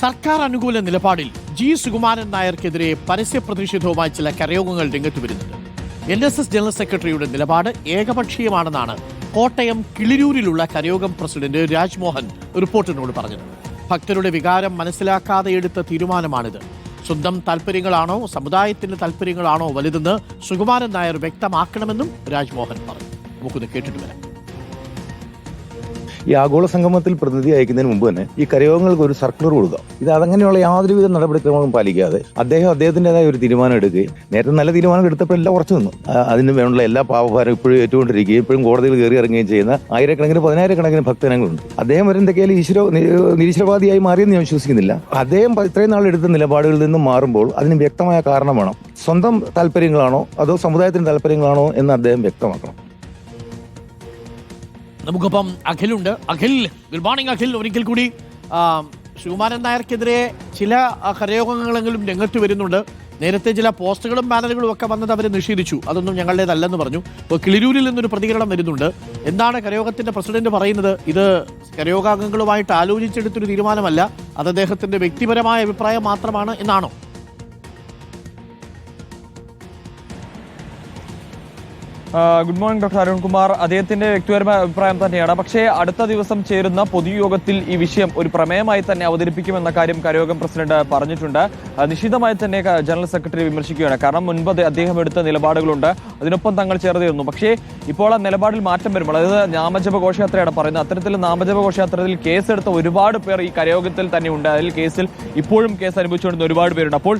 സർക്കാർ അനുകൂല നിലപാടിൽ ജി സുകുമാരൻ നായർക്കെതിരെ പരസ്യ പ്രതിഷേധവുമായി ചില കരയോഗങ്ങൾ രംഗത്ത് വരുന്നുണ്ട്. എൻ എസ് എസ് ജനറൽ സെക്രട്ടറിയുടെ നിലപാട് ഏകപക്ഷീയമാണെന്നാണ് കോട്ടയം കിളിരൂരിലുള്ള കരയോഗം പ്രസിഡന്റ് രാജ്മോഹൻ റിപ്പോർട്ടിനോട് പറഞ്ഞത്. ഭക്തരുടെ വികാരം മനസ്സിലാക്കാതെ എടുത്ത തീരുമാനമാണിത്. സ്വന്തം താല്പര്യങ്ങളാണോ സമുദായത്തിന്റെ താല്പര്യങ്ങളാണോ വലുതെന്ന് സുകുമാരൻ നായർ വ്യക്തമാക്കണമെന്നും രാജ്മോഹൻ പറഞ്ഞു. നമുക്കൊന്ന് കേട്ടിട്ട് വരാം. ഈ ആഗോള സംഗമത്തിൽ പ്രതിനിധി അയക്കുന്നതിന് മുമ്പ് തന്നെ ഈ കരയോഗങ്ങൾക്ക് ഒരു സർക്കുലർ കൊടുക്കുക ഇത് അതങ്ങനെയുള്ള യാതൊരുവിധ നടപടിക്രമങ്ങളും പാലിക്കാതെ അദ്ദേഹം അദ്ദേഹത്തിന്റെതായ ഒരു തീരുമാനം എടുക്കുകയും നേരത്തെ നല്ല തീരുമാനം എടുത്തപ്പോൾ എല്ലാം ഉറച്ചു നിന്നു. അതിന് വേണ്ട എല്ലാ പാപഭാരം ഇപ്പോഴും ഏറ്റുകൊണ്ടിരിക്കുകയും ഇപ്പോഴും കോടതിയിൽ കയറി ഇറങ്ങുകയും ചെയ്യുന്ന ആയിരക്കണക്കിന് പതിനായിരക്കണക്കിന് ഭക്തജനങ്ങളുണ്ട്. അദ്ദേഹം വരെ എന്തൊക്കെയാലും ഈശ്വര നിരീശ്വരവാദിയായി മാറിയെന്ന് ഞാൻ വിശ്വസിക്കുന്നില്ല. അദ്ദേഹം ഇത്രയും നാൾ എടുത്ത നിലപാടുകളിൽ നിന്നും മാറുമ്പോൾ അതിന് വ്യക്തമായ കാരണം വേണം സ്വന്തം താല്പര്യങ്ങളാണോ? അതോ സമുദായത്തിന്റെ താല്പര്യങ്ങളാണോ എന്ന് അദ്ദേഹം വ്യക്തമാക്കണം. നമുക്കൊപ്പം അഖിലുണ്ട്. Akhil good morning Akhil. ഒരിക്കൽ കൂടി ശിവകുമാരൻ നായർക്കെതിരെ ചില ഹരയോഗങ്ങളെങ്കിലും രംഗത്ത് വരുന്നുണ്ട്. നേരത്തെ ചില പോസ്റ്റുകളും ബാനറുകളും ഒക്കെ വന്നത് അവർ നിഷേധിച്ചു. അതൊന്നും ഞങ്ങളുടേതല്ലെന്ന് പറഞ്ഞു. ഇപ്പോൾ കിളിരൂരിൽ നിന്നൊരു പ്രതികരണം വരുന്നുണ്ട്. എന്താണ് കരയോഗത്തിന്റെ പ്രസിഡന്റ് പറയുന്നത്? ഇത് കരയോഗാംഗങ്ങളുമായിട്ട് ആലോചിച്ചെടുത്തൊരു തീരുമാനമല്ല. അത് അദ്ദേഹത്തിന്റെ വ്യക്തിപരമായ അഭിപ്രായം മാത്രമാണ് എന്നാണോ? ഗുഡ് മോർണിംഗ് ഡോക്ടർ അരുൺകുമാർ അദ്ദേഹത്തിന്റെ വ്യക്തിപരമായ അഭിപ്രായം തന്നെയാണ്. പക്ഷേ അടുത്ത ദിവസം ചേരുന്ന പൊതുയോഗത്തിൽ ഈ വിഷയം ഒരു പ്രമേയമായി തന്നെ അവതരിപ്പിക്കുമെന്ന കാര്യം കരയോഗം പ്രസിഡന്റ് പറഞ്ഞിട്ടുണ്ട്. നിശിതമായി തന്നെ ജനറൽ സെക്രട്ടറി വിമർശിക്കുകയാണ്. കാരണം മുൻപ് അദ്ദേഹം എടുത്ത നിലപാടുകളുണ്ട്. അതിനൊപ്പം തങ്ങൾ ചേർന്നിരുന്നു. പക്ഷേ ഇപ്പോൾ ആ നിലപാടിൽ മാറ്റം വരുമ്പോൾ അതായത് നാമജപ ഘോഷയാത്രയാണ് പറയുന്നത്. അത്തരത്തിൽ നാമജപ ഘോഷയാത്രയിൽ കേസെടുത്ത ഒരുപാട് പേർ ഈ കരയോഗത്തിൽ തന്നെ ഉണ്ട്. അതിൽ കേസിൽ ഇപ്പോഴും കേസ് അനുഭവിച്ചുകൊണ്ടിരുന്ന ഒരുപാട് പേരുണ്ട്. അപ്പോൾ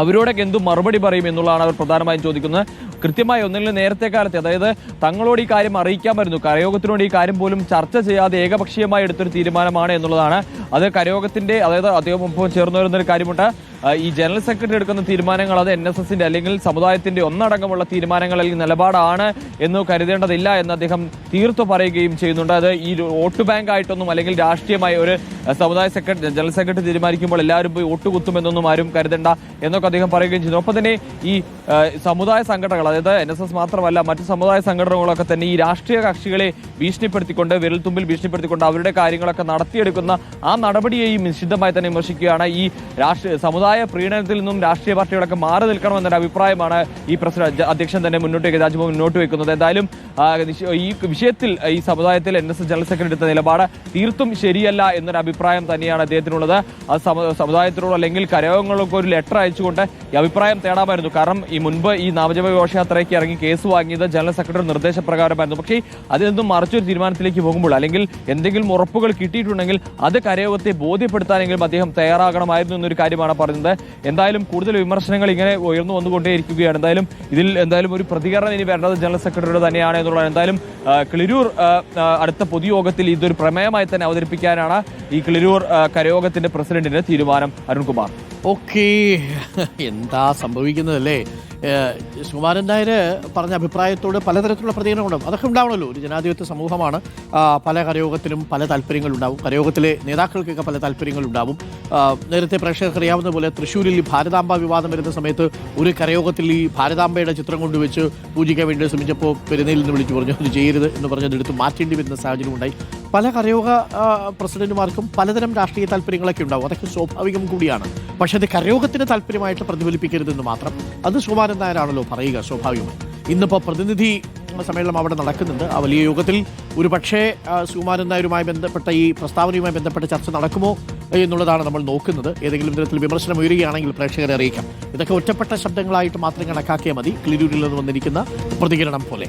അവരോടൊക്കെ എന്തു മറുപടി പറയും എന്നുള്ളതാണ് അവർ പ്രധാനമായും ചോദിക്കുന്നത്. കൃത്യമായി ഒന്നിലും നേരത്തെ കാലത്തെ അതായത് തങ്ങളോട് ഈ കാര്യം അറിയിക്കാമായിരുന്നു. കരയോഗത്തിനോട് ഈ കാര്യം പോലും ചർച്ച ചെയ്യാതെ ഏകപക്ഷീയമായി എടുത്തൊരു തീരുമാനമാണ് എന്നുള്ളതാണ്. അത് കരയോഗത്തിന്റെ അതായത് അദ്ദേഹം ഒപ്പം ചേർന്ന് വരുന്ന ഒരു കാര്യമുണ്ട് ഈ ജനറൽ സെക്രട്ടറി എടുക്കുന്ന തീരുമാനങ്ങൾ അത് എൻ എസ് എസിന്റെ അല്ലെങ്കിൽ സമുദായത്തിന്റെ ഒന്നടങ്കമുള്ള തീരുമാനങ്ങൾ അല്ലെങ്കിൽ നിലപാടാണ് എന്ന് കരുതേണ്ടതില്ല എന്ന് അദ്ദേഹം തീർത്തു പറയുകയും ചെയ്യുന്നുണ്ട്. അത് ഈ വോട്ട് ബാങ്ക് ആയിട്ടൊന്നും അല്ലെങ്കിൽ രാഷ്ട്രീയമായി ഒരു സമുദായ സെക്രട്ടറി ജനറൽ സെക്രട്ടറി തീരുമാനിക്കുമ്പോൾ എല്ലാവരും പോയി വോട്ട് കുത്തുമെന്നൊന്നും ആരും കരുതേണ്ട എന്നൊക്കെ അദ്ദേഹം പറയുകയും ചെയ്യുന്നു. ഒപ്പം തന്നെ ഈ സമുദായ സംഘടനകൾ അതായത് എൻ എസ് എസ് മാത്രമല്ല മറ്റ് സമുദായ സംഘടനകളൊക്കെ തന്നെ ഈ രാഷ്ട്രീയ കക്ഷികളെ ഭീഷണിപ്പെടുത്തിക്കൊണ്ട് വിരൽത്തുമ്പിൽ ഭീഷണിപ്പെടുത്തിക്കൊണ്ട് അവരുടെ കാര്യങ്ങളൊക്കെ നടത്തിയെടുക്കുന്ന ആ നടപടിയെയും നിശ്ചിതമായി തന്നെ വിമർശിക്കുകയാണ് ഈ രാഷ്ട്രീയ സമുദായ പ്രീണനത്തിൽ നിന്നും രാഷ്ട്രീയ പാർട്ടികളൊക്കെ മാറി നിൽക്കണമെന്നൊരു അഭിപ്രായമാണ് ഈ പ്രസിഡന്റ് അധ്യക്ഷൻ തന്നെ മുന്നോട്ട് വയ്ക്കുന്ന രാജ്ഭവൻ മുന്നോട്ട് വയ്ക്കുന്നത് എന്തായാലും ഈ വിഷയത്തിൽ ഈ സമുദായത്തിൽ N S S general secretary എടുത്ത നിലപാട് തീർത്തും ശരിയല്ല എന്നൊരു അഭിപ്രായം തന്നെയാണ് അദ്ദേഹത്തിനുള്ളത്. ആ സമ- സമുദായത്തിനോട് അല്ലെങ്കിൽ കരയോഗങ്ങൾക്ക് ഒരു ലെറ്റർ അയച്ചുകൊണ്ട് ഈ അഭിപ്രായം തേടാമായിരുന്നു. കാരണം ഈ മുൻപ് ഈ നാമജപ ഘോഷയാത്രയ്ക്ക് ഇറങ്ങി കേസ് വാങ്ങിയത് ജനറൽ സെക്രട്ടറി നിർദ്ദേശപ്രകാരമായിരുന്നു. പക്ഷേ അതിൽ നിന്നും മറിച്ചൊരു തീരുമാനത്തിലേക്ക് പോകുമ്പോൾ അല്ലെങ്കിൽ എന്തെങ്കിലും ഉറപ്പുകൾ കിട്ടിയിട്ടുണ്ടെങ്കിൽ അത് കരയോഗത്തെ ബോധ്യപ്പെടുത്താനെങ്കിലും അദ്ദേഹം തയ്യാറാകണമായിരുന്നു എന്നൊരു കാര്യമാണ് പറയുന്നത് എന്തായാലും കൂടുതൽ വിമർശനങ്ങൾ ഇങ്ങനെ ഉയർന്നു വന്നുകൊണ്ടേയിരിക്കുകയാണ്. എന്തായാലും ഇതിൽ എന്തായാലും ഒരു പ്രതികരണം ഇനി വരേണ്ടത് ജനറൽ സെക്രട്ടറിയുടെ തന്നെയാണ് എന്നുള്ളത് എന്തായാലും ക്ലിരൂർ അടുത്ത പൊതുയോഗത്തിൽ ഇതൊരു പ്രമേയമായി തന്നെ അവതരിപ്പിക്കാനാണ് ഈ കിളിരൂർ ആ, കരയോഗത്തിന്റെ പ്രസിഡന്റിന്റെ തീരുമാനം അരുൺകുമാർ. ഓക്കേ. എന്താ സംഭവിക്കുന്നതല്ലേ? സുകുമാരൻ നായർ പറഞ്ഞ അഭിപ്രായത്തോട് പലതരത്തിലുള്ള പ്രതികരണങ്ങളുണ്ടാവും. അതൊക്കെ ഉണ്ടാവണമല്ലോ ഒരു ജനാധിപത്യ സമൂഹമാണ്. പല കരയോഗത്തിലും പല താല്പര്യങ്ങളുണ്ടാവും. കരയോഗത്തിലെ നേതാക്കൾക്കൊക്കെ പല താല്പര്യങ്ങളുണ്ടാവും. നേരത്തെ പ്രേക്ഷകർക്ക് അറിയാവുന്ന പോലെ തൃശ്ശൂരിൽ ഈ ഭാരതാംബ വിവാദം വരുന്ന സമയത്ത് ഒരു കരയോഗത്തിൽ ഈ ഭാരതാംബയുടെ ചിത്രം കൊണ്ടുവച്ച് പൂജിക്കാൻ വേണ്ടി ശ്രമിച്ചപ്പോൾ പെരുന്നയിൽ നിന്ന് വിളിച്ചു പറഞ്ഞു അത് ചെയ്യരുത് എന്ന് പറഞ്ഞത് എടുത്ത് മാറ്റേണ്ടി വരുന്ന സാഹചര്യം ഉണ്ടായി. പല കരയോഗ പ്രസിഡന്റുമാർക്കും പലതരം രാഷ്ട്രീയ താല്പര്യങ്ങളൊക്കെ ഉണ്ടാവും. അതൊക്കെ സ്വാഭാവികം കൂടിയാണ്. പക്ഷേ അത് കരയോഗത്തിന് താല്പര്യമായിട്ട് പ്രതിഫലിപ്പിക്കരുതെന്ന് മാത്രം. അത് സുകുമാരൻ നായരാണല്ലോ പറയുക സ്വാഭാവികമായി. ഇന്നിപ്പോൾ പ്രതിനിധി സമ്മേളനം അവിടെ നടക്കുന്നുണ്ട്. ആ വലിയ യോഗത്തിൽ ഒരു പക്ഷേ സുകുമാരൻ നായരുമായി ബന്ധപ്പെട്ട ഈ പ്രസ്താവനയുമായി ബന്ധപ്പെട്ട ചർച്ച നടക്കുമോ എന്നുള്ളതാണ് നമ്മൾ നോക്കുന്നത്. ഏതെങ്കിലും തരത്തിൽ വിമർശനം ഉയരുകയാണെങ്കിൽ പ്രേക്ഷകരെ അറിയിക്കാം. ഇതൊക്കെ ഒറ്റപ്പെട്ട ശബ്ദങ്ങളായിട്ട് മാത്രം കണക്കാക്കിയാൽ മതി. ക്ലിരൂരിൽ നിന്ന് വന്നിരിക്കുന്ന പ്രതികരണം പോലെ.